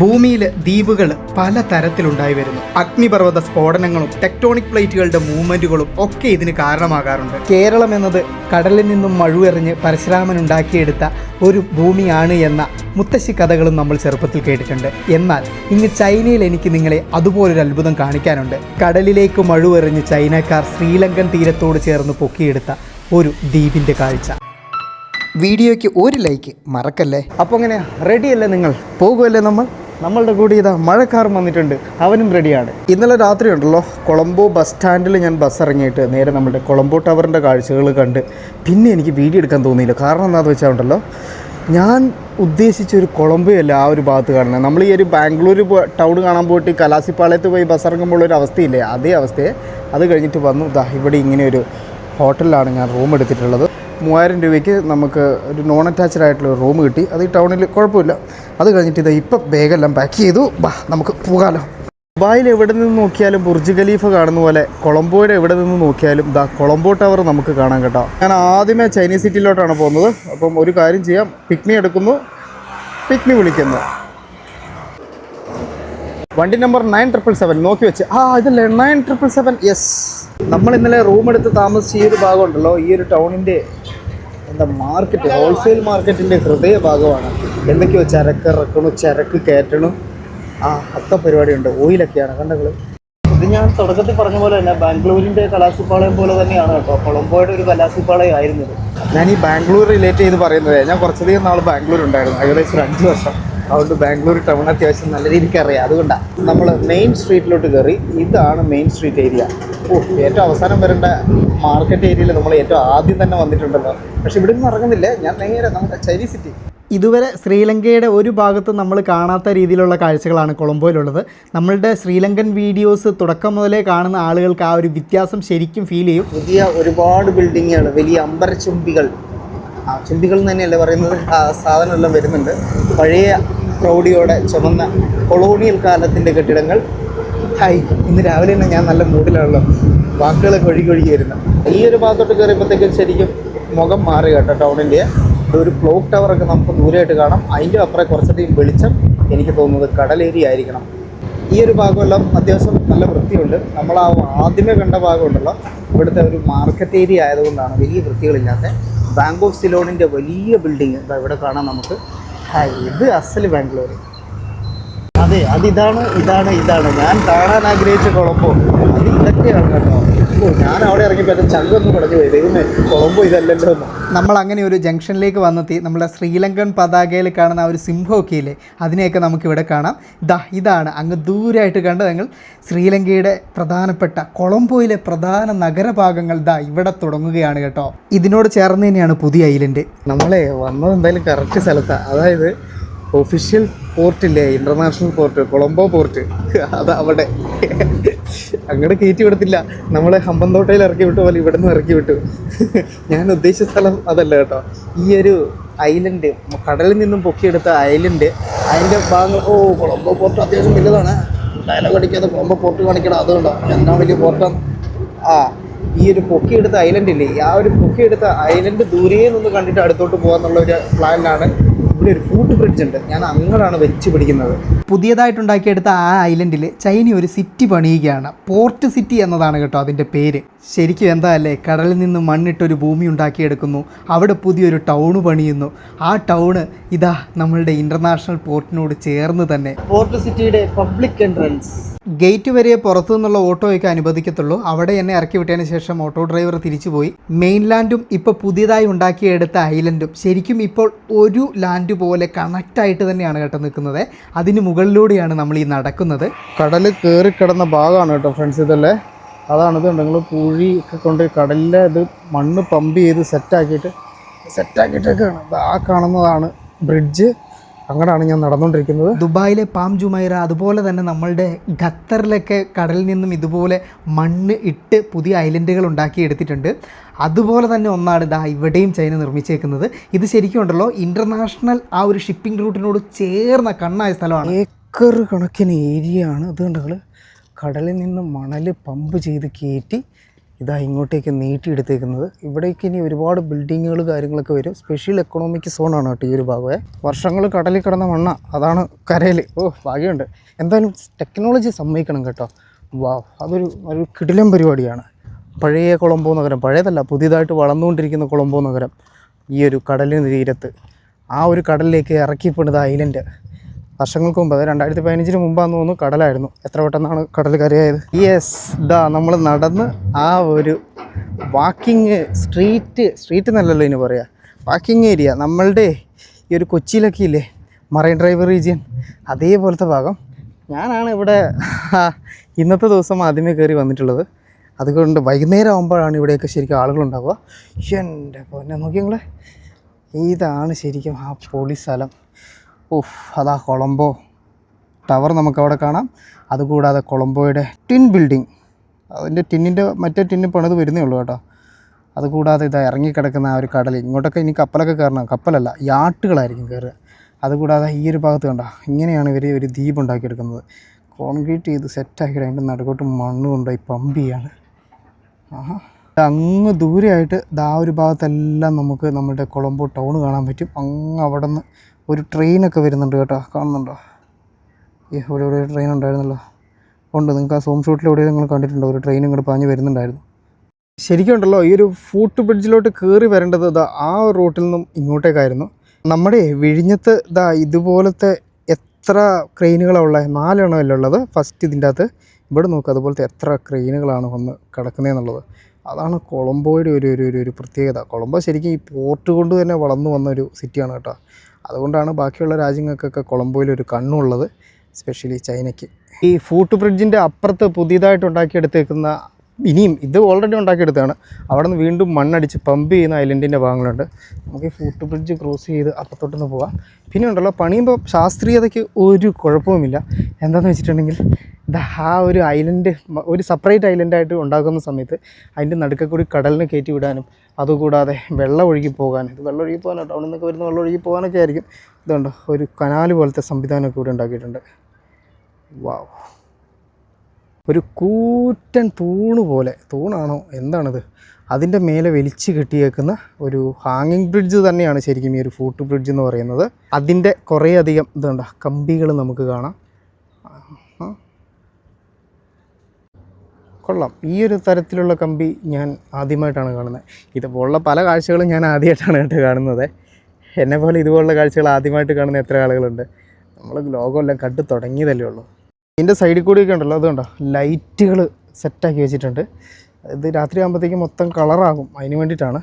ഭൂമിയിൽ ദ്വീപുകൾ പല തരത്തിലുണ്ടായി വരുന്നു. അഗ്നിപർവത സ്ഫോടനങ്ങളും ടെക്ടോണിക് പ്ലേറ്റുകളുടെ മൂവ്മെന്റുകളും ഒക്കെ ഇതിന് കാരണമാകാറുണ്ട്. കേരളം എന്നത് കടലിൽ നിന്നും മഴുവെറിഞ്ഞ് പരശുരാമൻ ഉണ്ടാക്കിയെടുത്ത ഒരു ഭൂമിയാണ് എന്ന മുത്തശ്ശി കഥകളും നമ്മൾ ചെറുപ്പത്തിൽ കേട്ടിട്ടുണ്ട്. എന്നാൽ ഇന്ന് ചൈനയിൽ എനിക്ക് നിങ്ങളെ അതുപോലൊരു അത്ഭുതം കാണിക്കാനുണ്ട്. കടലിലേക്ക് മഴുവെറിഞ്ഞ് ചൈനക്കാർ ശ്രീലങ്കൻ തീരത്തോട് ചേർന്ന് പൊക്കിയെടുത്ത ഒരു ദ്വീപിന്റെ കാഴ്ച. വീഡിയോയ്ക്ക് ഒരു ലൈക്ക് മറക്കല്ലേ? അപ്പോൾ അങ്ങനെ റെഡിയല്ലേ നിങ്ങൾ? പോകുമല്ലേ നമ്മൾ? നമ്മളുടെ കൂടെ ഇതാ മഴക്കാർ വന്നിട്ടുണ്ട്. അവനും റെഡിയാണ് ഇന്നലെ രാത്രി ഉണ്ടല്ലോ കൊളംബോ ബസ് സ്റ്റാൻഡിൽ ഞാൻ ബസ് ഇറങ്ങിയിട്ട് നേരെ നമ്മുടെ കൊളംബോ ടവറിന്റെ കാഴ്ചകൾ കണ്ട് പിന്നെ എനിക്ക് വീഡിയോ എടുക്കാൻ തോന്നിയില്ല. കാരണം എന്താണെന്ന് വെച്ചാൽ ഉണ്ടല്ലോ ഞാൻ ഉദ്ദേശിച്ച ഒരു കൊളംബോ അല്ല ആ ഒരു ഭാഗത്ത് കാണുന്നത് നമ്മൾ ഈ ഒരു ബാംഗ്ലൂർ ടൗൺ കാണാൻ പോയിട്ട് കലാസിപ്പാളയത്ത് പോയി ബസ് ഇറങ്ങുമ്പോൾ ഒരു അവസ്ഥയില്ലേ? അതേ അവസ്ഥയെ. അത് കഴിഞ്ഞിട്ട് വന്നു. ദാ ഇവിടെ ഇങ്ങനെ ഒരു ഹോട്ടലിലാണ് ഞാൻ റൂം എടുത്തിട്ടുള്ളത്. മൂവായിരം രൂപയ്ക്ക് നമുക്ക് ഒരു നോൺ അറ്റാച്ച്ഡ് ആയിട്ടുള്ള റൂം കിട്ടി. അത് ഈ ടൗണിൽ കുഴപ്പമില്ല. അത് കഴിഞ്ഞിട്ട് ഇത് ഇപ്പം ബാഗെല്ലാം പാക്ക് ചെയ്തു. ബാ നമുക്ക് പോകാമല്ലോ ദുബായിൽ എവിടെ നിന്ന് നോക്കിയാലും ബുർജ് ഖലീഫ കാണുന്ന പോലെ കൊളംബോയുടെ എവിടെ നിന്ന് നോക്കിയാലും ദാ കൊളംബോ ടവർ നമുക്ക് കാണാൻ കേട്ടോ. ഞാൻ ആദ്യമേ ചൈനീസ് സിറ്റിയിലോട്ടാണ് പോകുന്നത്. അപ്പം ഒരു കാര്യം ചെയ്യാം. പിക്നി എടുക്കുന്നു. പിക്നി വിളിക്കുന്നു. വണ്ടി നമ്പർ നയൻ ട്രിപ്പിൾ സെവൻ നോക്കി വെച്ച്. ആ ഇതല്ലേ? നയൻ ട്രിപ്പിൾ സെവൻ യെസ് നമ്മൾ ഇന്നലെ റൂം എടുത്ത് താമസിച്ച ഈ ഒരു ഭാഗം ഉണ്ടല്ലോ ഈ ഒരു ടൗണിന്റെ എന്താ മാർക്കറ്റ് ഹോൾസെയിൽ മാർക്കറ്റിന്റെ ഹൃദയ ഭാഗമാണ്. എന്തൊക്കെയോ ചരക്ക് ഇറക്കണു ചരക്ക് കയറ്റണു. ആ അത്ത പരിപാടിയുണ്ട്. ഓയിലൊക്കെയാണ് കണ്ടങ്ങൾ ഇത് ഞാൻ തുടക്കത്തിൽ പറഞ്ഞ പോലെ തന്നെ ബാംഗ്ലൂരിന്റെ കലാസിപ്പാളയം പോലെ തന്നെയാണ് കേട്ടോ. കൊളംബോയുടെ ഒരു കലാസിപ്പാളയം ആയിരുന്നത്. ഞാൻ ഈ ബാംഗ്ലൂർ റിലേറ്റ് ചെയ്ത് പറയുന്നത് ഞാൻ കുറച്ചധികം നാൾ ബാംഗ്ലൂർ ഉണ്ടായിരുന്നു ഏകദേശം ഒരു അഞ്ച് വർഷം. അതുകൊണ്ട് ബാംഗ്ലൂർ ടൗൺ അത്യാവശ്യം നല്ല രീതിക്ക് അറിയാം. അതുകൊണ്ടാണ് നമ്മൾ മെയിൻ സ്ട്രീറ്റിലോട്ട് കയറി ഇതാണ് മെയിൻ സ്ട്രീറ്റ് ഏരിയ ഓ ഏറ്റവും അവസാനം വരേണ്ട മാർക്കറ്റ് ഏരിയയിൽ നമ്മൾ ഏറ്റവും ആദ്യം തന്നെ വന്നിട്ടുണ്ടല്ലോ. പക്ഷെ ഇവിടെ നിന്ന് ഇറങ്ങുന്നില്ല. ഞാൻ നേരെ നമ്മുടെ ചൈനീസ് സിറ്റി ഇതുവരെ ശ്രീലങ്കയുടെ ഒരു ഭാഗത്ത് നമ്മൾ കാണാത്ത രീതിയിലുള്ള കാഴ്ചകളാണ് കൊളംബോയിലുള്ളത്. നമ്മളുടെ ശ്രീലങ്കൻ വീഡിയോസ് തുടക്കം മുതലേ കാണുന്ന ആളുകൾക്ക് ആ ഒരു വ്യത്യാസം ശരിക്കും ഫീൽ ചെയ്യും. പുതിയ ഒരുപാട് ബിൽഡിങ്ങുകൾ വലിയ അമ്പരച്ചുംബികൾ ആ എന്ന് തന്നെയല്ലേ പറയുന്നത്? ആ സാധനമെല്ലാം വരുന്നുണ്ട്. പഴയ പ്രൗഢിയോടെ ചുമന്ന കൊളോണിയൽ കാലത്തിന്റെ കെട്ടിടങ്ങൾ. ഹായ് ഇന്ന് രാവിലെ തന്നെ ഞാൻ നല്ല മൂഡിലാണല്ലോ. വാക്കുകളൊക്കെ ഒഴുകി ഒഴുകി വരുന്നത് ഈ ഒരു ഭാഗത്തോട്ട് കയറിയപ്പോഴത്തേക്കും ശരിക്കും മുഖം മാറി കേട്ടോ ടൗണിന്റെ. ഒരു ക്ലോക്ക് ടവറൊക്കെ നമുക്ക് ദൂരമായിട്ട് കാണാം. അതിന്റെ അപ്പുറം കുറച്ചധികം വെളിച്ചം എനിക്ക് തോന്നുന്നത് കടലേരി ആയിരിക്കണം. ഈ ഒരു ഭാഗമെല്ലാം അത്യാവശ്യം നല്ല വൃത്തിയുണ്ട്. നമ്മൾ ആ ആദ്യമേ കണ്ട ഭാഗമുണ്ടല്ലോ. ഇവിടുത്തെ ഒരു മാർക്കറ്റ് ഏരിയ ആയതുകൊണ്ടാണ് വലിയ വൃത്തികളില്ലാത്ത ബാങ്ക് ഓഫ് സിലോണിന്റെ വലിയ ബിൽഡിങ് എന്താ ഇവിടെ കാണാം നമുക്ക്. ഇത് അസൽ ബാംഗ്ലൂർ അതെ അതിതാണ് ഇതാണ് ഇതാണ്. ഞാൻ കാണാൻ ആഗ്രഹിച്ച കുഴപ്പം. അത് ഇതൊക്കെയാണ് കേട്ടോ. ഞാൻ അവിടെ ഇറങ്ങിയപ്പോൾ എന്റെ ചങ്കൊന്ന് പടഞ്ഞു പോയി. ദൈവമേ കൊളംബോ ഇതല്ലല്ലോ നമ്മൾ അങ്ങനെ ഒരു ജംഗ്ഷനിലേക്ക് വന്നെത്തി. നമ്മുടെ ശ്രീലങ്കൻ പതാകയിൽ കാണുന്ന ആ ഒരു സിംഹമൊക്കെ ഇല്ലേ അതിനെയൊക്കെ നമുക്ക് ഇവിടെ കാണാം. ദാ ഇതാണ് അങ്ങ് ദൂരമായിട്ട് കണ്ട് ഞങ്ങൾ. ശ്രീലങ്കയുടെ പ്രധാനപ്പെട്ട കൊളംബോയിലെ പ്രധാന നഗരഭാഗങ്ങൾ ദാ ഇവിടെ തുടങ്ങുകയാണ് കേട്ടോ. ഇതിനോട് ചേർന്ന് തന്നെയാണ് പുതിയ ഐലൻഡ്. നമ്മളെ വന്നത് എന്തായാലും കറക്റ്റ് സ്ഥലത്താണ് അതായത് ഒഫീഷ്യൽ പോർട്ടില്ലേ ഇന്റർനാഷണൽ പോർട്ട് കൊളംബോ പോർട്ട് അത് അവിടെ. അങ്ങോട്ട് കയറ്റി വിടത്തില്ല. നമ്മളെ ഹമ്പന്തോട്ടയിൽ ഇറക്കി വിട്ടു പോലെ ഇവിടെ നിന്ന് ഇറക്കി വിട്ടു. ഞാൻ ഉദ്ദേശിച്ച സ്ഥലം അതല്ല കേട്ടോ. ഈ ഒരു ഐലൻഡ് കടലിൽ നിന്നും പൊക്കിയെടുത്ത ഐലൻഡ് അതിന്റെ ഭാഗങ്ങൾ ഓ കൊളംബോ പോർട്ട് അത്യാവശ്യം വലുതാണ്. ഡയലോഗ് അടിക്കാതെ കൊളംബോ പോർട്ട് കാണിക്കണം. അതുകൊണ്ടോ. എന്നാ വലിയ പോർട്ടാണ് ആ ഈ ഒരു പൊക്കിയെടുത്ത ഐലൻഡ് ഇല്ലേ? ആ ഒരു പൊക്കിയെടുത്ത ഐലൻഡ് ദൂരെ നിന്ന് കണ്ടിട്ട് അടുത്തോട്ട് പോകാന്നുള്ള ഒരു പ്ലാനിലാണ് ഇവിടെ ഒരു ഫുഡ് ബ്രിഡ്ജ് ഉണ്ട്. ഞാൻ അങ്ങോട്ടാണ് വെച്ച് പിടിക്കുന്നത്. പുതിയതായിട്ടുണ്ടാക്കിയെടുത്ത ആ ഐലൻഡിൽ ചൈന ഒരു സിറ്റി പണിയുകയാണ്. പോർട്ട് സിറ്റി എന്നതാണ് കേട്ടോ അതിന്റെ പേര്. ശരിക്കും എന്താ അല്ലേ? കടലിൽ നിന്ന് മണ്ണിട്ടൊരു ഭൂമി ഉണ്ടാക്കിയെടുക്കുന്നു. അവിടെ പുതിയൊരു ടൗണ് പണിയുന്നു. ആ ടൗണ് ഇതാ നമ്മളുടെ ഇന്റർനാഷണൽ പോർട്ടിനോട് ചേർന്ന് തന്നെ. പോർട്ട് സിറ്റിയുടെ പബ്ലിക് എൻട്രൻസ് ഗേറ്റ് വരെ പുറത്തു നിന്നുള്ള ഓട്ടോയൊക്കെ അനുവദിക്കത്തുള്ളൂ. അവിടെ എന്നെ ഇറക്കി വിട്ടതിന് ശേഷം ഓട്ടോ ഡ്രൈവർ തിരിച്ചുപോയി. മെയിൻലാൻഡും ഇപ്പോൾ പുതിയതായി ഉണ്ടാക്കിയെടുത്ത ഐലൻഡും ശരിക്കും ഇപ്പോൾ ഒരു ലാൻഡ് പോലെ കണക്റ്റായിട്ട് തന്നെയാണ് കേട്ടോ നിൽക്കുന്നത്. അതിന് മുകളിലൂടെയാണ് നമ്മൾ ഈ നടക്കുന്നത്. കടൽ കയറി കിടന്ന ഭാഗമാണ് കേട്ടോ ഫ്രണ്ട്സ് ഇതല്ലേ. അതാണിത് നിങ്ങൾ പൂഴി ഒക്കെ കൊണ്ട് കടലിലെ ഇത് മണ്ണ് പമ്പ് ചെയ്ത് സെറ്റാക്കിയിട്ട് സെറ്റാക്കിയിട്ടൊക്കെയാണ് ആ കാണുന്നതാണ് ബ്രിഡ്ജ് അങ്ങനെയാണ് ഞാൻ നടന്നുകൊണ്ടിരിക്കുന്നത് ദുബായിലെ പാം ജുമൈറ അതുപോലെ തന്നെ നമ്മളുടെ ഖത്തറിലൊക്കെ കടലിൽ നിന്നും ഇതുപോലെ മണ്ണ് ഇട്ട് പുതിയ ഐലൻഡുകൾ ഉണ്ടാക്കിയെടുത്തിട്ടുണ്ട് അതുപോലെ തന്നെ ഒന്നാണ് ഇതാ ഇവിടെയും ചൈന നിർമ്മിച്ചേക്കുന്നത്. ഇത് ശരിക്കും ഉണ്ടല്ലോ ഇന്റർനാഷണൽ ആ ഒരു ഷിപ്പിംഗ് റൂട്ടിനോട് ചേർന്ന കണ്ണായ സ്ഥലമാണ്. ഏക്കർ കണക്കിന് ഏരിയയാണ് ആണ് കടലിൽ നിന്ന് മണൽ പമ്പ് ചെയ്ത് കയറ്റി ഇതാ ഇങ്ങോട്ടേക്ക് നീട്ടിയെടുത്തേക്കുന്നത്. ഇവിടേക്ക് ഇനി ഒരുപാട് ബിൽഡിങ്ങുകൾ കാര്യങ്ങളൊക്കെ വരും. സ്പെഷ്യൽ എക്കണോമിക് സോണാണ് കേട്ടോ ഈ ഒരു ഭാഗമേ. വർഷങ്ങൾ കടലിൽ കിടന്ന മണ്ണ. അതാണ് കരയിൽ. ഓ ഭാഗ്യമുണ്ട്. എന്തായാലും ടെക്നോളജി സമ്മതിക്കണം കേട്ടോ. വാ അതൊരു ഒരു കിടിലം പരിപാടിയാണ്. പഴയ കൊളംബോ നഗരം പഴയതല്ല പുതിയതായിട്ട് വളർന്നുകൊണ്ടിരിക്കുന്ന കൊളംബോ നഗരം. ഈ ഒരു കടലിന് തീരത്ത്. ആ ഒരു കടലിലേക്ക് ഇറക്കിപ്പെടുന്ന ഐലൻഡ് വർഷങ്ങൾക്ക് മുമ്പ് അത് രണ്ടായിരത്തി പതിനഞ്ചിന് മുമ്പാന്ന് തോന്നുന്നു കടലായിരുന്നു. എത്ര പെട്ടെന്നാണ് കടൽ കരയായത്? യെസ് ഇതാ നമ്മൾ നടന്ന് ആ ഒരു വാക്കിങ് സ്ട്രീറ്റ് സ്ട്രീറ്റ് എന്നല്ലല്ലോ ഇനി പറയുക വാക്കിങ് ഏരിയ നമ്മളുടെ ഈ ഒരു കൊച്ചിയിലൊക്കെ ഇല്ലേ? മറൈൻ ഡ്രൈവ് റീജിയൻ അതേപോലത്തെ ഭാഗം. ഞാനാണ് ഇവിടെ ഇന്നത്തെ ദിവസം ആദ്യമേ കയറി വന്നിട്ടുള്ളത്. അതുകൊണ്ട് വൈകുന്നേരം ആകുമ്പോഴാണ് ഇവിടെയൊക്കെ ശരിക്കും ആളുകളുണ്ടാവുക. എന്റെ പൊന്നെ നോക്കി നിങ്ങളെ. ഇതാണ് ശരിക്കും ആ പൊളി സ്ഥലം ഉഫ് അതാ കൊളംബോ. ടവർ നമുക്കവിടെ കാണാം. അതുകൂടാതെ കൊളംബോയുടെ ടിൻ ബിൽഡിംഗ്. അതിന്റെ ടിന്നിന്റെ മറ്റേ ടിന്ന് പണിത് വരുന്നേ ഉള്ളൂ കേട്ടോ. അതുകൂടാതെ ഇതാ ഇറങ്ങിക്കിടക്കുന്ന ആ ഒരു കടൽ. ഇങ്ങോട്ടൊക്കെ ഇനി കപ്പലൊക്കെ കയറണം. കപ്പലല്ല യാട്ടുകളായിരിക്കും കയറുക. അതുകൂടാതെ ഈ ഒരു ഭാഗത്ത് കണ്ട ഇങ്ങനെയാണ് ഇവർ ഒരു ദ്വീപ് ഉണ്ടാക്കിയെടുക്കുന്നത്. കോൺക്രീറ്റ് ചെയ്ത് സെറ്റാക്കിയിട്ട് അതിന്റെ നടുക്കോട്ട് മണ്ണ് കൊണ്ടുപോയി പമ്പ് ചെയ്യാണ്. ആഹാ. അങ്ങ് ദൂരെയായിട്ട് ദാ ഒരു ഭാഗത്തെല്ലാം നമുക്ക് നമ്മുടെ കൊളംബോ ടൗൺ കാണാൻ പറ്റും. അങ്ങ് അവിടെ നിന്ന് ഒരു ട്രെയിനൊക്കെ വരുന്നുണ്ട് കേട്ടോ. കാണുന്നുണ്ടോ? ഈ ഇവിടെ ഇവിടെ ട്രെയിൻ ഉണ്ടായിരുന്നല്ലോ. ഉണ്ട്. നിങ്ങൾക്ക് ആ സോം ഷൂട്ടിൽ എവിടെയും നിങ്ങൾ കണ്ടിട്ടുണ്ടോ? ഒരു ട്രെയിൻ ഇങ്ങോട്ട് പാഞ്ഞ് വരുന്നുണ്ടായിരുന്നു. ശരിക്കും ഉണ്ടല്ലോ ഈ ഒരു ഫൂട്ട് ബ്രിഡ്ജിലോട്ട് കയറി വരേണ്ടത് ആ റൂട്ടിൽ നിന്നും ഇങ്ങോട്ടേക്കായിരുന്നു. നമ്മുടെ വിഴിഞ്ഞത്ത് ഇതാ ഇതുപോലത്തെ എത്ര ക്രെയിനുകളാണ് ഉള്ളത് നാലെണ്ണമല്ലേ ഉള്ളത്? ഫസ്റ്റ് ഇതിന്റെ അകത്ത്. ഇവിടെ നോക്കുക അതുപോലത്തെ എത്ര ക്രെയിനുകളാണ് വന്ന് കിടക്കുന്നതെന്നുള്ളത് അതാണ് കൊളംബോയുടെ ഒരു ഒരു ഒരു പ്രത്യേകത. കൊളംബോ ശരിക്കും ഈ പോർട്ട് കൊണ്ട് തന്നെ വളർന്നു വന്ന ഒരു സിറ്റിയാണ് കേട്ടോ. അതുകൊണ്ടാണ് ബാക്കിയുള്ള രാജ്യങ്ങൾക്കൊക്കെ കൊളംബോയിൽ ഒരു കണ്ണുള്ളത് സ്പെഷ്യലി ചൈനയ്ക്ക്. ഈ ഫൂട്ട് ബ്രിഡ്ജിന്റെ അപ്പുറത്ത് പുതിയതായിട്ട് ഉണ്ടാക്കിയെടുത്തേക്കുന്ന ഇനിയും ഇത് ഓൾറെഡി ഉണ്ടാക്കിയെടുത്താണ് അവിടെ നിന്ന് വീണ്ടും മണ്ണടിച്ച് പമ്പ് ചെയ്യുന്ന ഐലൻഡിന്റെ ഭാഗങ്ങളുണ്ട്. നമുക്ക് ഈ ഫൂട്ട് ബ്രിഡ്ജ് ക്രോസ് ചെയ്ത് അപ്പുറത്തോട്ടൊന്ന് പോവാം. പിന്നെ ഉണ്ടല്ലോ പണിയുമ്പോൾ ശാസ്ത്രീയതയ്ക്ക് ഒരു കുഴപ്പവുമില്ല. എന്താണെന്ന് വെച്ചിട്ടുണ്ടെങ്കിൽ ആ ഒരു ഐലൻഡ് ഒരു സെപ്പറേറ്റ് ഐലൻഡായിട്ട് ഉണ്ടാക്കുന്ന സമയത്ത് അതിന്റെ നടുക്കെ കൂടി കടലിന് കയറ്റി വിടാനും അതുകൂടാതെ വെള്ളം ഒഴുകി പോകാനും ഇത് വെള്ളം ഒഴുകി പോകാനോ ടൗണിൽ നിന്നൊക്കെ വരുന്ന വെള്ളം ഒഴുകി പോകാനൊക്കെ ആയിരിക്കും. ഇതുണ്ട് ഒരു കനാല് പോലത്തെ സംവിധാനമൊക്കെ ഇവിടെ ഉണ്ടാക്കിയിട്ടുണ്ട്. വാവ് ഒരു കൂറ്റൻ തൂണ് പോലെ തൂണാണോ എന്താണിത്? അതിന്റെ മേലെ വലിച്ചു കെട്ടിയേക്കുന്ന ഒരു ഹാങ്ങിങ് ബ്രിഡ്ജ് തന്നെയാണ് ശരിക്കും ഈ ഒരു ഫൂട്ട് ബ്രിഡ്ജ് എന്ന് പറയുന്നത്. അതിന്റെ കുറേയധികം ഇതുണ്ട് കമ്പികൾ നമുക്ക് കാണാം ആ. കൊള്ളാം. ഈ ഒരു തരത്തിലുള്ള കമ്പി ഞാൻ ആദ്യമായിട്ടാണ് കാണുന്നത്. ഇതുപോലുള്ള പല കാഴ്ചകളും ഞാൻ ആദ്യമായിട്ടാണ് കേട്ടോ കാണുന്നത്. എന്നെ പോലെ ഇതുപോലുള്ള കാഴ്ചകൾ ആദ്യമായിട്ട് കാണുന്ന എത്ര ആളുകളുണ്ട്? നമ്മൾ ലോകമെല്ലാം കണ്ടു തുടങ്ങിയതല്ലേ ഉള്ളൂ. ഇതിന്റെ സൈഡിൽ കൂടിയൊക്കെ ഉണ്ടല്ലോ അതുകൊണ്ടോ. ലൈറ്റുകൾ സെറ്റാക്കി വെച്ചിട്ടുണ്ട്. ഇത് രാത്രി ആകുമ്പോഴത്തേക്കും മൊത്തം കളറാകും. അതിന് വേണ്ടിയിട്ടാണ്.